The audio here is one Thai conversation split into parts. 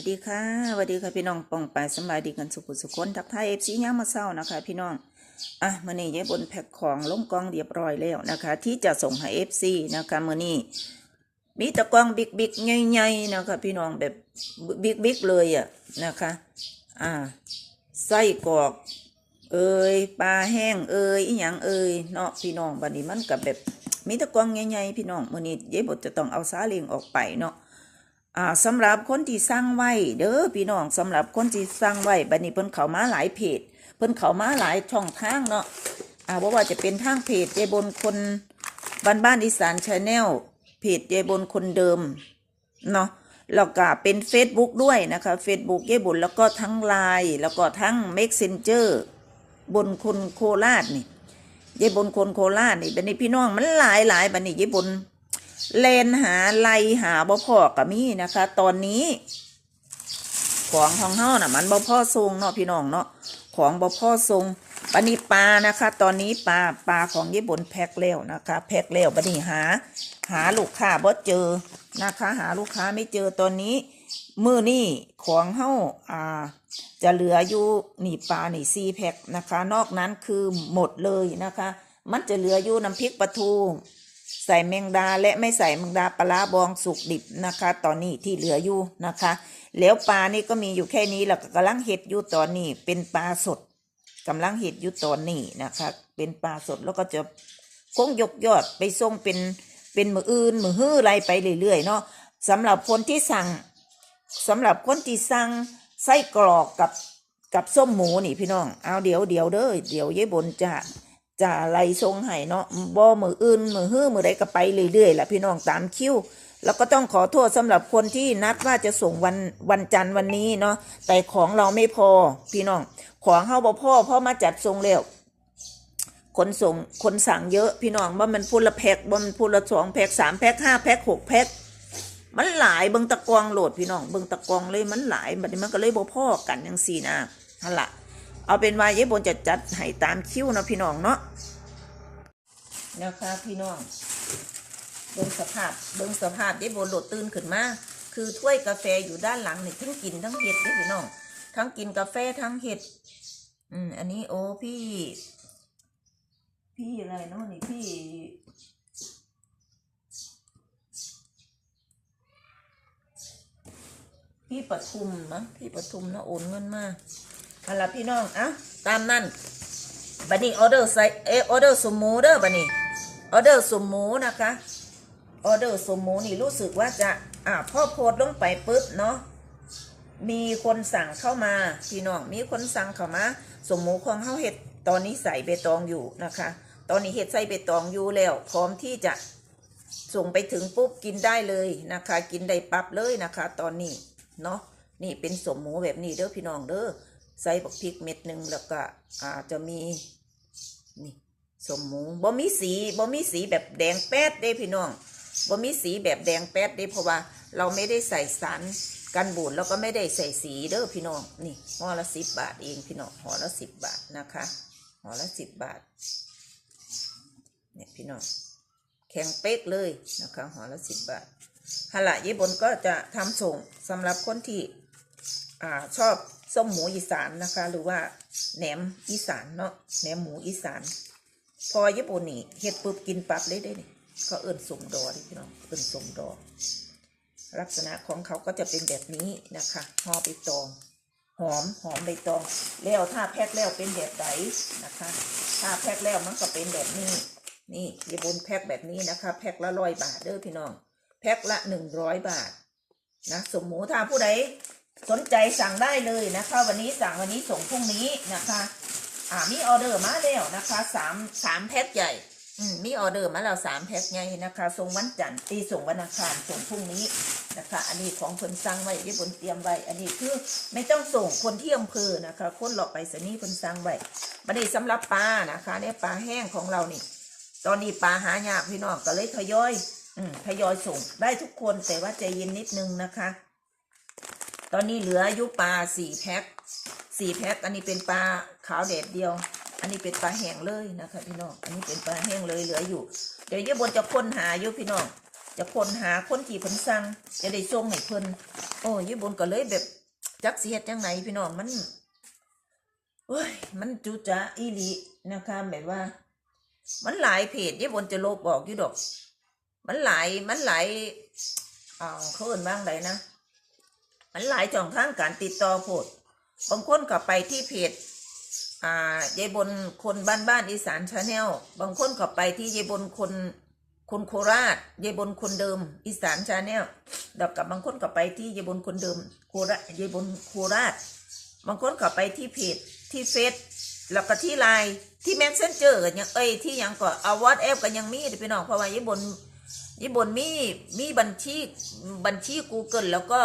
วัสดีค่ะสวัสดีค่ะพี่น้องปองไปสบายดีกันสุขุสุขคนทักทายเอฟซีย่างมาเศร้านะคะ พี่น้องอะมื่อนี้ยายบนแพ็คของลงกล่องเรียบร้อยแล้วนะคะ ที่จะส่งให้เอฟซีนะคะมื่อนี้มีตะกล่องบิ๊กบิ๊กใหญ่ๆนะคะ พี่น้องแบบบิ๊กบิ๊กเลยอะนะคะ อ่าไส้กรอก เอ่ยปลาแห้งเอ่ยอีหยังเอ่ยเนาะพี่น้องบัดนี้มันกับแบบมีตะกล่องใหญ่ๆพี่น้องมื่อนี้ยายบนจะต้องเอาซาเลียงออกไปเนาะ อ่าสำหรับคนที่สร้างไว้เด้อพี่น้องสำหรับคนที่สร้างไว้บัดนี้เพิ่นเข้ามาหลายเพจเพิ่นเข้ามาหลายช่องทางเนาะอ่าบ่ว่าจะเป็นทางเพจยายบนคนบ้านบ้านอีสานชาแนลเพจยายบนคนเดิมเนาะแล้วก็เป็น Facebook ด้วยนะคะ Facebook ยายบนแล้วก็ทั้งไลน์แล้วก็ทั้ง Messenger บนคนโคราชนี่ยายบนคนโคราชนี่บัดนี้พี่น้องมันหลายหลายบัดนี้ยายบน เลนหาไลหาบ่พอกับมีนะคะ ตอนนี้ ของของเฮาน่ะ มันบ่พ่อทรงเนาะพี่น้องเนาะของบ่พ่อทรงบัดนี้ปลานะคะ ตอนนี้ปลาปลาของญี่ปุ่นแพ็คแล้วนะคะ แพ็คแล้วบัดนี้หา หาลูกค้าบ่เจอนะคะ หาลูกค้าไม่เจอตอนนี้มือนี่ของเฮาอ่า จะเหลืออยู่นี่ปลานี่ซีแพ็คนะคะ นอกนั้นคือหมดเลยนะคะ มันจะเหลืออยู่น้ำพริกปลาทู ใส่แมงดาและไม่ใส่แมงดาปลาบองสุกดิบนะคะ ตอนนี้ที่เหลืออยู่นะคะ แล้วปลานี่ก็มีอยู่แค่นี้แล้วก็กำลังเห็ดอยู่ตอนนี้ เป็นปลาสดกำลังเห็ดอยู่ตอนนี้นะคะ เป็นปลาสดแล้วก็จะคงยกยอดไปส่งเป็นเป็นมืออื่นมือฮื้ออะไรไปเรื่อยๆเนาะสำหรับคนที่สั่งสำหรับคนที่สั่งไส้กรอกกับกับส้มหมูนี่พี่น้อง เอาเดี๋ยวเดี๋ยวเด้อเดี๋ยวยายบนจะ จะไล่ทรงให้เนาะบ่มืออื่นมือฮื้อมือใดก็ไปเรื่อยๆแหละพี่น้องตามคิวแล้วก็ต้องขอโทษสำหรับคนที่นัดว่าจะส่งวันวันจันทร์วันนี้เนาะแต่ของเราไม่พอพี่น้อง ของเฮาบ่พอเพราะมาจัดทรงแล้วคนส่งคนสั่งเยอะพี่น้องว่ามันพูละแพ็คว่มันพูละสองแพ็คสามแพ็คห้าแพ็คหกแพ็คมันหลายเบิงตะกวางโหลดพี่น้องเบิงตะกวางเลยมันหลายบัดนี้มันก็เลยบ่พอกันจังซี่นะนั่นละ เอาเป็นว่ายายบนจะจัดให้ตามคิวเนาะพี่น้องเนาะนะคะพี่น้องเบิ่งสภาพเบิ่งสภาพยายบนโหลดตื่นขึ้นมาคือถ้วยกาแฟอยู่ด้านหลังนี่ทั้งกินทั้งเห็ดเด้พี่น้องทั้งกินกาแฟทั้งเห็ด อืมอันนี้โอ้พี่ พี่อะไรเนาะนี่พี่พี่ปทุมนะพี่ปทุมนะโอนเงินมา อาล่ะพี่น้องอะตามนั่นบันนี้ออเดอร์ใส่เอออเดอร์สมหมูเด้อบันนี้ออเดอร์สมหมูนะคะออเดอร์สมหมูนี่รู้สึกว่าจะอ่าพ่อโพสลงไปปุ๊บเนาะมีคนสั่งเข้ามาพี่น้องมีคนสั่งเข้ามาสมหมูของเฮาเห็ดตอนนี้ใส่เบตองอยู่นะคะ ตอนนี้เห็ดใส่เบตองอยู่แล้ว พร้อมที่จะส่งไปถึงปุ๊บกินได้เลยนะคะ กินได้ปั๊บเลยนะคะ ตอนนี้เนาะนี่เป็นสมหมูแบบนี้เด้อพี่น้องเด้อ ใส่บักพริกเม็ดหนึ่งแล้วก็อาจจะมีนี่สมหมูบ่มีสีบ่มีสีแบบแดงแป๊ดเด้พี่น้องบ่มีสีแบบแดงแป๊ดเด้เพราะว่าเราไม่ได้ใส่สารกันบูดแล้วก็ไม่ได้ใส่สีเด้อพี่น้องนี่ห่อละสิบบาทเองพี่น้องห่อละสิบบาทนะคะห่อละสิบบาทเนี่ยพี่น้องแข็งเป๊กเลยนะคะห่อละสิบบาทฮาละญี่ปุ่นก็จะทำส่งสำหรับคนที่อ่าชอบ ส้มหมูอีสานนะคะ หรือว่าแหนมอีสานเนาะแหนมหมูอีสาน พอญี่ปุ่นนี่เฮ็ดปุ๊บกินปั๊บเลยได้นี่เขาเอิ่นสมดอเลยพี่น้องเอิ่นสมดอลักษณะของเขาก็จะเป็นแบบนี้นะคะห่อใบตอง หอมหอมใบตอง แล้วถ้าแพ็คแล้วเป็นแบบไหนนะคะ ถ้าแพ็คแล้วมันก็เป็นแบบนี้ นี่ญี่ปุ่นแพ็คแบบนี้นะคะ แพ็คละร้อยบาทเด้อพี่น้อง แพ็คละหนึ่งร้อยบาทนะสมหมูถ้าผู้ใด สนใจสั่งได้เลยนะคะ วันนี้สั่งวันนี้ส่งพรุ่งนี้นะคะอ่ามีออเดอร์มาแล้วนะคะสามสามแพ็คใหญ่อืมมีออเดอร์มาแล้วสามแพ็คใหญ่นะคะส่งวันจันทร์ตีส่งวันอังคารส่งพรุ่งนี้นะคะ อันนี้ของคนสั่งไว้ที่บนเตรียมไว้ อันนี้คือไม่ต้องส่งคนที่อำเภอนะคะ คนหลอกไปสนีย์คนสั่งไว้บันนี้สำหรับปลานะคะเนี่ยปลาแห้งของเรานี่ ตอนนี้ปลาหายากพี่น้องก็เลยทยอย อืมทยอยส่งได้ทุกคนแต่ว่าใจเย็นนิดนึงนะคะ ตอนนี้เหลืออายุปลาสี่แพ็คสี่แพ็คอันนี้เป็นปลาขาวแดดเดียว อันนี้เป็นปลาแห้งเลยนะคะพี่น้อง อันนี้เป็นปลาแห้งเลยเหลืออยู่ เดี๋ยวยี่บนจะค้นหาอยู่พี่น้อง จะค้นหาค้นที่เพิ่นสั่งจะได้ส่งให้เพิ่นโอ้ยบนก็เลยแบบจักเสิเฮ็ดจังไหนพี่น้องมันโอ้ยมันจุจะอีลีนะคะแบบว่า มันหลายเพจยายบนจะลบออกอยู่ดอก มันหลายมันหลายอ่าเขาเอินว่างไงนะ มันหลายช่องทางการติดต่อโพดบางคนก็ไปที่เพจอ่ายายบนคนบ้านบ้านอีสานชาแนลบางคนก็ไปที่ยายบนคนคนโคราชยายบนคนเดิม อีสานชาแนลดอกกับบางคนก็ไปที่ยายบนคนเดิมโคราชยายบนโคราช บางคนก็ไปที่เพจที่เฟซแล้วก็ที่ไลน์ที่แมสเซนเจอร์กันยังเอ้ยที่ยังก็เอาวอตแอปกันยังมีเด้อพี่น้องเพราะว่ายายบนยายบนมีมีบัญชีบัญชี Google แล้วก็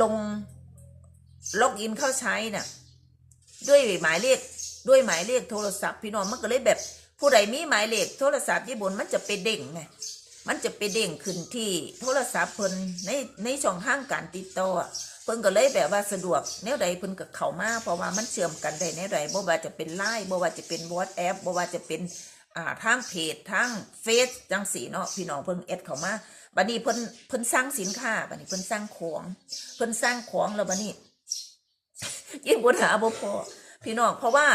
ลงล็อกอินเข้าใช้น่ะ ด้วยหมายเลขด้วยหมายเลขโทรศัพท์พี่น้องมันก็เลยแบบ ผู้ใดมีหมายเลขโทรศัพท์ญี่ปุ่นมันจะไปเด้งไงมันจะไปเด้งขึ้นที่โทรศัพท์เพิ่นในในช่องทางการติดต่อเพิ่นก็เลยแบบว่าสะดวกแนวใดเพิ่นก็เข้ามาเพราะว่ามันเชื่อมกันได้แนวใดบ่ว่าจะเป็นไลน์บ่ว่าจะเป็นวอทแอปบ่ว่าจะเป็นอ่าทางเพจทางเฟซจังสีเนาะพี่น้องเพิ่นแอดเข้ามา บัดนี้เพิ่นเพิ่นสร้างสินค้าบัดนี้เพิ่นสร้างของเพิ่นสร้างของแล้วบัดนี้ยิ่งปัญหาบ่พอพี่น้องเพราะว่า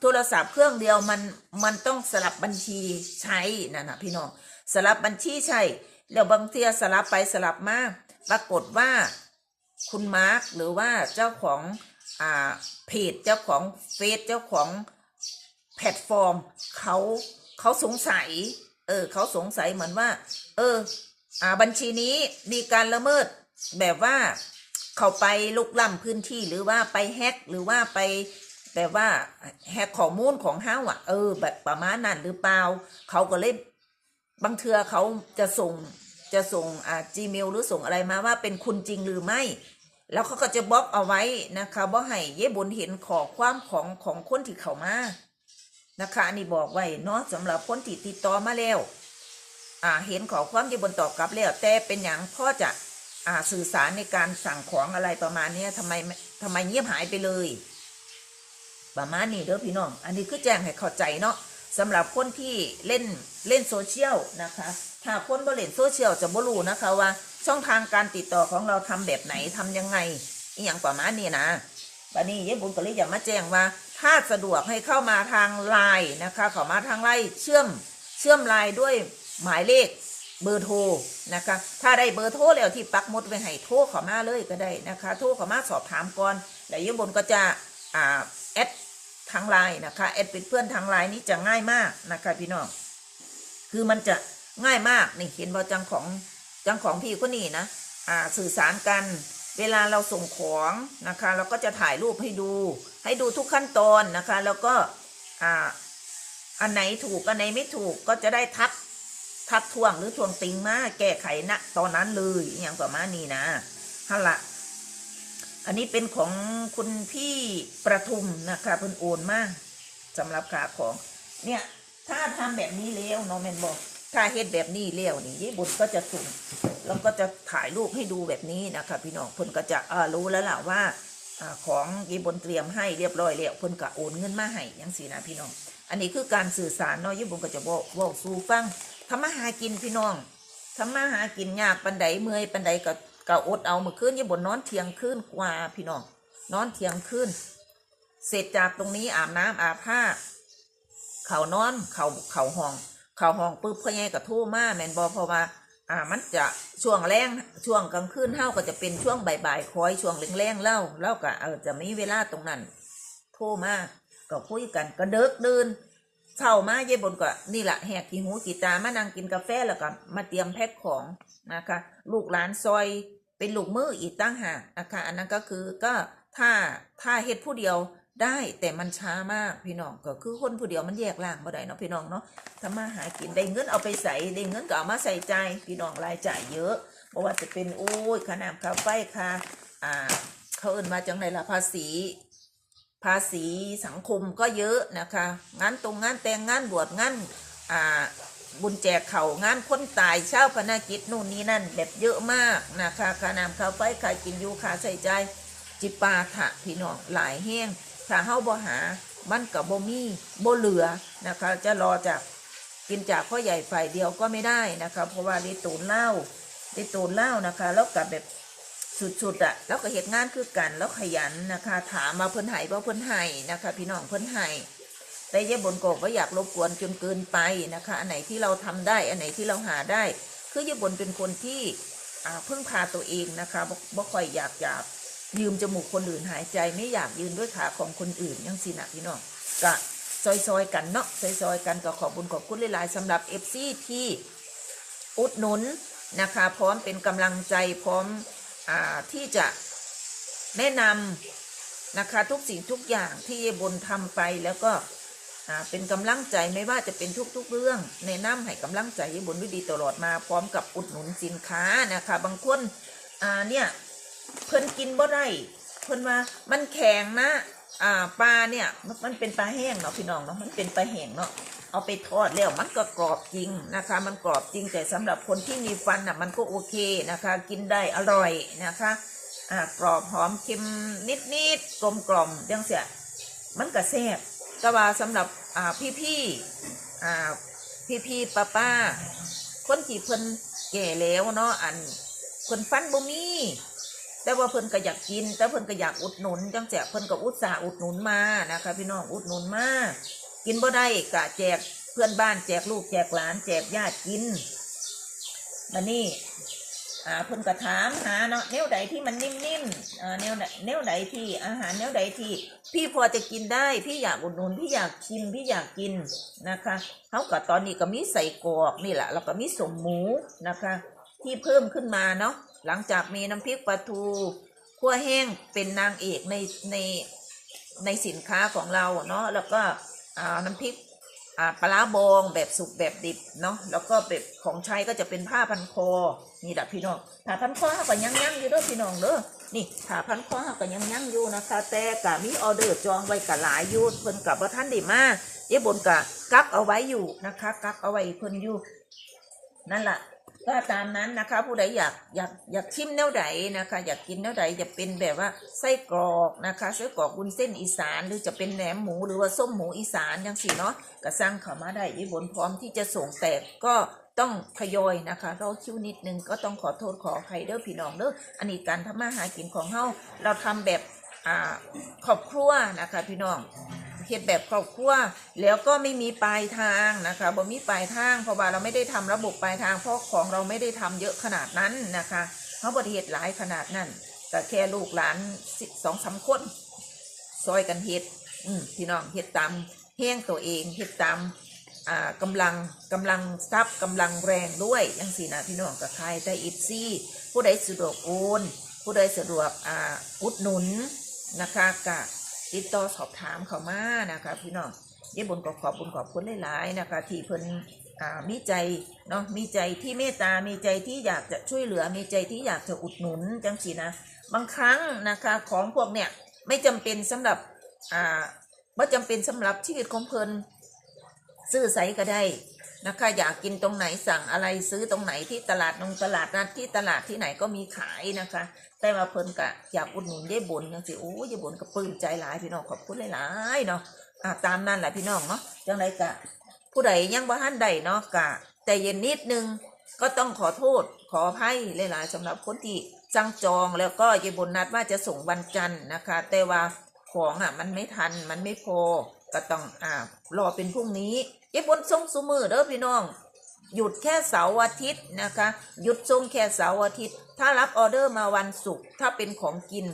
โทรศัพท์เครื่องเดียวมันมันต้องสลับบัญชีใช้นั่นนะพี่น้องสลับบัญชีใช่แล้วบางเทียสลับไปสลับมาปรากฏว่าคุณมาร์คหรือว่าเจ้าของอ่าเพจเจ้าของเฟซเจ้าของแพลตฟอร์มเขาเขาสงสัย เออเขาสงสัยเหมือนว่า เออ อ่าบัญชีนี้มีการละเมิดแบบว่าเขาไปลุกล้ำพื้นที่หรือว่าไปแฮกหรือว่าไปแบบว่าแฮกข้อมูลของเฮาอะเออ แบบประมาณนั้นหรือเปล่า เขาก็เลยบางเทือเขาจะส่งจะส่งอ่า Gmail หรือส่งอะไรมาว่าเป็นคุณจริงหรือไม่ แล้วเขาก็จะบล็อกเอาไว้นะคะบ่ให้เย่บนเห็นขอความของของคนที่เขามานะคะอันนี่บอกไว้เนาะสำหรับคนที่ติดต่อมาแล้ว เห็นขอความที่บนตอบกลับแล้วแต่เป็นอย่างพ่อจะอ่าสื่อสารในการสั่งของอะไรประมาณนี้ทำไมไม่ทำไมเงียบหายไปเลย ประมาณนี้เด้อพี่น้อง อันนี้คือแจ้งให้เข้าใจเนาะสำหรับคนที่เล่นเล่นโซเชียลนะคะ ถ้าคนบ่เล่นโซเชียลจะบ่รู้นะคะว่า ช่องทางการติดต่อของเราทำแบบไหนทำยังไงอย่างประมาณนี้นะบัดนี้เย้บุญก็เลยอยากมาแจ้งว่า ถ้าสะดวกให้เข้ามาทางไลน์นะคะเข้ามาทางไลน์เชื่อมเชื่อมไลน์ด้วย หมายเลขเบอร์โทรนะคะ ถ้าได้เบอร์โทรแล้วที่ปักหมุดไว้ให้โทรเข้ามาเลยก็ได้นะคะ โทรเข้ามาสอบถามก่อนแล้วเย้บุญก็จะอ่าแอดทางไลน์นะคะแอดเป็นเพื่อนทางไลน์นี้จะง่ายมากนะคะพี่น้องคือมันจะง่ายมากนี่เห็นว่าจังของจังของพี่คนนี้นะอ่าสื่อสารกันเวลาเราส่งของนะคะ เราก็จะถ่ายรูปให้ดู ให้ดูทุกขั้นตอนนะคะ แล้วก็อ่าอันไหนถูกอันไหนไม่ถูกก็จะได้ทัก ทักท่วงหรือทวงติงมาแก้ไขณตอนนั้นเลยอย่างประมาณนี้นะฮะละอันนี้เป็นของคุณพี่ประทุมนะคะเพิ่นโอนมากสำหรับขาของ เนี่ย ถ้าทำแบบนี้แล้วเน้องแมนบอกถ้าเฮ็ดแบบนี้แล้วนี่ยี่บุญก็จะสุ่มแล้วก็จะถ่ายรูปให้ดูแบบนี้นะคะพี่น้องเพิ่นก็จะรู้แล้วล่ะว่าอของยี่บุญเตรียมให้เรียบร้อยแล้วเพิ่นก็โอนเงินมาให้ยังสีนะพี่น้อง อันนี้คือการสื่อสารเนาะยี่บุญก็จะบอกบอกสู่ฟัง ทำมาหากินพี่น้องทำมาหากินยากปันใดเมื่อยปันใดก็ก็อดเอาเมื่อคืนยี่บนนอนเทียงคืนกว่าพี่น้องนอนเทียงคืนเสร็จจากตรงนี้อาบน้ำอาบผ้า เขานอน เข่าเข่าห้อง เข่าห้องปุ๊บพ่อใหญ่ก็โทรมาแมนบอเพราะว่า อ่ามันจะช่วงแรงช่วงกลางคืนเท่าก็จะเป็นช่วงบ่ายๆคอยช่วงแรงๆเล่าเล่าก็เออจะมีเวลาตรงนั้นโทรมาก็คุยกันก็เดิกเดิน เช้ามาเย่บนก็นี่แหละแหกกี่หูกี่ตามานั่งกินกาแฟแล้วก็มาเตรียมแพ็คของนะคะ ลูกหลานซอยเป็นลูกมืออีกตั้งหากนะคะอันนั้นก็คือก็ถ้าถ้าเฮ็ดผู้เดียวได้แต่มันช้ามากพี่น้องก็คือคนผู้เดียวมันแยกล่างบ่ได้เนาะพี่น้องเนาะถ้ามาหากินได้เงินเอาไปใส่ได้เงินก็เอามาใส่ใจพี่น้องรายจ่ายเยอะเพราะว่าจะเป็นโอ้ยค่าน้ำค่าไฟค่าอ่าเขาเอิ้นมาจังไรล่ะภาษี ภาษีสังคมก็เยอะนะคะงานตรงงานแต่งงานบวชงานอ่าบุญแจกเขางานคนตายเช่าพนักิจนู่นนี่นั่นแบบเยอะมากนะคะค่าน้ำค่าไฟค่ากินอยู่ค่าใช้จ่ายจิปาถะพี่น้องหลายแห้งถ้าเฮาบ่หามันกับบ่มีบ่เหลือนะคะ จะรอจากกินจากพ่อใหญ่ฝ่ายเดียวก็ไม่ได้นะคะ เพราะว่าได้ตูนเหล้าได้ตูนเหล้านะคะ แล้วกับแบบ สุดๆอะแล้วก็เหตุงานคือกันแล้วขยันนะคะ ถามมาเพิ่นไห้บ่เพิ่นไห้นะคะ พี่น้องเพิ่นไห้แต่เย่บนโกบว่าอยากรบกวนจนเกินไปนะคะ อันไหนที่เราทำได้ อันไหนที่เราหาได้ คือเย่บนเป็นคนที่อ่าพึ่งพาตัวเองนะคะบ่ค่อยอยากอยากยืมจมูกคนอื่นหายใจไม่อยากยืนด้วยขาของคนอื่นยังสินะพี่น้องกะซอยๆกันเนาะซอยๆกันก็ขอบุญขอบคุณหลายๆสำหรับเอฟซีที่อุดหนุนนะคะ พร้อมเป็นกำลังใจพร้อม ที่จะแนะนำนะคะทุกสิ่งทุกอย่างที่บนทำไปแล้วก็เป็นกำลังใจไม่ว่าจะเป็นทุกๆเรื่องในน้ำให้กำลังใจยบนด้วยดีตลอดมาพร้อมกับอุดหนุนสินค้านะคะ บางคนเนี่ยเพิ่นกินบ่ได้เพิ่นว่ามันแข็งนะ อ่าปลาเนี่ยมันเป็นปลาแห้งเนาะพี่น้องเนาะมันเป็นปลาแห้งเนาะเอาไปทอดแล้วมันก็กรอบจริงนะคะ มันกรอบจริงแต่สำหรับคนที่มีฟันอะมันก็โอเคนะคะ กินได้อร่อยนะคะอ่ากรอบหอมเค็มนิดๆกลมกล่อมจังเสียมันก็แซ่บก็ว่าสำหรับอ่าพี่ๆอ่าพี่ๆป้าป้าๆคนที่เพิ่นแก่แล้วเนาะอันเพิ่นฟันบ่มี แต่ว่าเพิ่นก็อยากกิน แต่เพิ่นก็อยากอุดหนุนจังแจกเพิ่นก็อุตส่าห์อุดหนุนมานะคะ พี่น้องอุดหนุนมากินบ่ได้กะแจกเพื่อนบ้านแจกลูกแจกหลาน แจกญาติกินมานี่อ่าเพิ่นก็ถามหาเนาะแนวใดที่มันนิ่มๆอ่าแนวแนวใดที่อาหารแนวใดที่ พี่พอจะกินได้พี่อยากอุดหนุนพี่อยากชิมพี่อยากกินนะคะเขาก็ตอนนี้ก็มีใส่กรอกนี่แหละแล้วก็มีสมหมูนะคะ ที่เพิ่มขึ้นมาเนาะ หลังจากมีน้ำพริกปลาทูคั่วแห้งเป็นนางเอกในในในสินค้าของเราเนาะแล้วก็น้ำพริกปลาร้าบองแบบสุกแบบดิบเนาะแล้วก็แบบของใช้ก็จะเป็นผ้าพันคอนี่แหละพี่น้องผ้าพันคอเขาก็ยังยังอยู่ด้วยพี่น้องเด้อนี่ผ้าพันคอเขาก็ยังยังอยู่นะคะ แต่กะมีออเดอร์จองไว้กะหลายอยู่เพิ่นกับว่าท่านด้มาเจ๊บนกะกักเอาไว้อยู่นะคะ กักเอาไว้เพิ่นอยู่นั่นแหละ ก็ตามนั้นนะคะ ผู้ใดอยากอยากอยากชิมแนวใดนะคะ อยากกินแนวใดจะเป็นแบบว่าไส้กรอกนะคะไส้กรอกวุ้นเส้นอีสาน หรือจะเป็นแหนมหมูหรือว่าส้มหมูอีสานยังสิเนาะก็สั่งเข้ามาได้ยี่บนพร้อมที่จะส่งแต่ก็ต้องทยอยนะคะรอคิวนิดนึงก็ต้องขอโทษขออภัยเด้อพี่น้องเด้ออันนี้การทำมาหากินของเฮาเราทำแบบอ่าครอบครัวนะคะพี่น้อง เฮ็ดแบบครอบครัวแล้วก็ไม่มีปลายทางนะคะบ่มีปลายทางเพราะว่าเราไม่ได้ทำระบบปลายทางเพราะของเราไม่ได้ทำเยอะขนาดนั้นนะคะเขาบริเหตุหลายขนาดนั้นแต่แค่ลูกหลานสองสามคนซอยกันเฮ็ดอืมพี่น้องเฮ็ดตามแห้งตัวเองเฮ็ดตามอ่ากำลังกำลังทรัพย์กำลังแรงด้วยยังสีนะพี่น้องกับใครได้อิดซี่ผู้ใดสะดวกโอนผู้ใดสะดวกอ่าอุดหนุนนะคะกะ ติดต่อสอบถามเขามานะคะพี่น้องเยี่บนก็ขอบบุญขอบคุณหลายๆนะคะที่เพิ่นมีใจเนาะมีใจที่เมตตา มีใจที่อยากจะช่วยเหลือ มีใจที่อยากจะอุดหนุนจังสีนะ บางครั้งนะคะของพวกเนี่ยไม่จำเป็นสำหรับอ่าว่าจำเป็นสำหรับชีวิตของเพิ่นซื้อใสก็ได้ นะคะ อยากกินตรงไหนสั่งอะไรซื้อตรงไหนที่ตลาดนงตลาดนัดที่ตลาดที่ไหนก็มีขายนะคะ แต่ว่าเพิ่นกะอยากอุดหนุนยายบนจังสิโอ้ยายบนก็ปลื้มใจหลายพี่น้องขอบคุณหลายๆเนาะอ่าตามนั้นแหละพี่น้องเนาะจังไรกะ ผู้ใดยังบ่ทันใดเนาะกะ แต่เย็นนิดนึงก็ต้องขอโทษขออภัยหลายๆสำหรับคนที่จังจองแล้วก็ยายบนนัดว่าจะส่งวันจันทร์นะคะ แต่ว่าของอะมันไม่ทันมันไม่พอก็ต้องอ่ารอเป็นพรุ่งนี้ ยายบนส่งสุมือเด้อพี่น้อง หยุดแค่เสาร์อาทิตย์นะคะ หยุดส่งแค่เสาร์อาทิตย์ ถ้ารับออเดอร์มาวันศุกร์ถ้าเป็นของกิน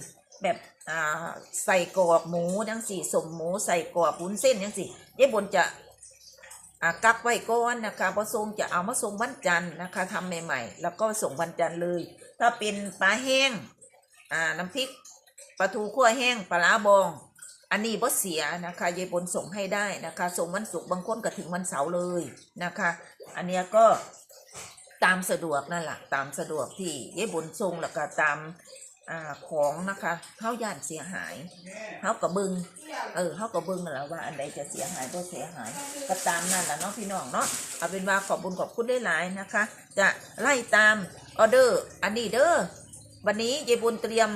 แบบอ่าใส่กรอกหมูจังสี่สมหมูใส่กรอกวุ้นเส้นจังสี่เจ๊บนจะอ่ากักไว้ก่อนนะคะพอส่งจะเอามาส่งวันจันทร์นะคะทำใหม่ๆ แล้วก็ส่งวันจันทร์เลย ถ้าเป็นปลาแห้งอ่าน้ำพริกปลาทูคั่วแห้งปลาร้าบอง อันนี้บ่เสียนะคะยายบนส่งให้ได้นะคะ ส่งวันศุกร์บางคนก็ถึงวันเสาร์เลยนะคะ อันเนี้ยก็ตามสะดวกนั่นแหละตามสะดวกที่ยายบนส่งแล้วก็ตามอของนะคะเข้าย่านเสียหายเขากับบึงเออเขากับบึงนั่นแหละว่าอันใดจะเสียหายบ่เสียหายก็ตามนั่นแหละเนาะพี่น้องเนาะเอาเป็นว่าขอบบุญขอบคุณได้หลายนะคะ จะไล่ตามออเดอร์อันนี้เด้อวันนี้ยายบุญเตรียม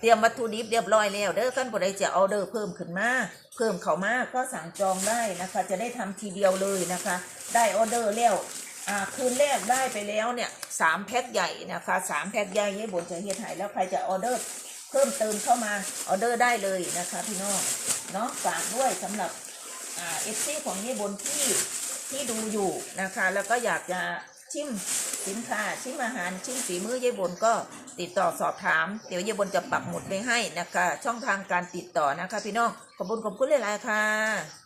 เตรียมวัตถุดิบเรียบร้อยแล้วเด้อกันบ่ได้จะออเดอร์เพิ่มขึ้นมาเพิ่มเขามาก็สั่งจองได้นะคะ จะได้ทำทีเดียวเลยนะคะ ได้ออเดอร์แล้วอ่าคืนแรกได้ไปแล้วเนี่ยสามแพ็คใหญ่นะคะสามแพ็คใหญ่ยี่บนจะเฮ็ดให้แล้วใครจะออเดอร์เพิ่มเติมเข้ามาออเดอร์ได้เลยนะคะพี่น้องเนาะฝากด้วยสำหรับอ่าเอฟซีของยี่บนที่ที่ดูอยู่นะคะ แล้วก็อยากจะ ชิมสินค้าชิมอาหารชิมฝีมือยายบนก็ติดต่อสอบถาม เดี๋ยวยายบนจะปักหมุดไว้ให้นะคะ ช่องทางการติดต่อนะคะ พี่น้องขอบคุณขอบคุณหลายๆค่ะ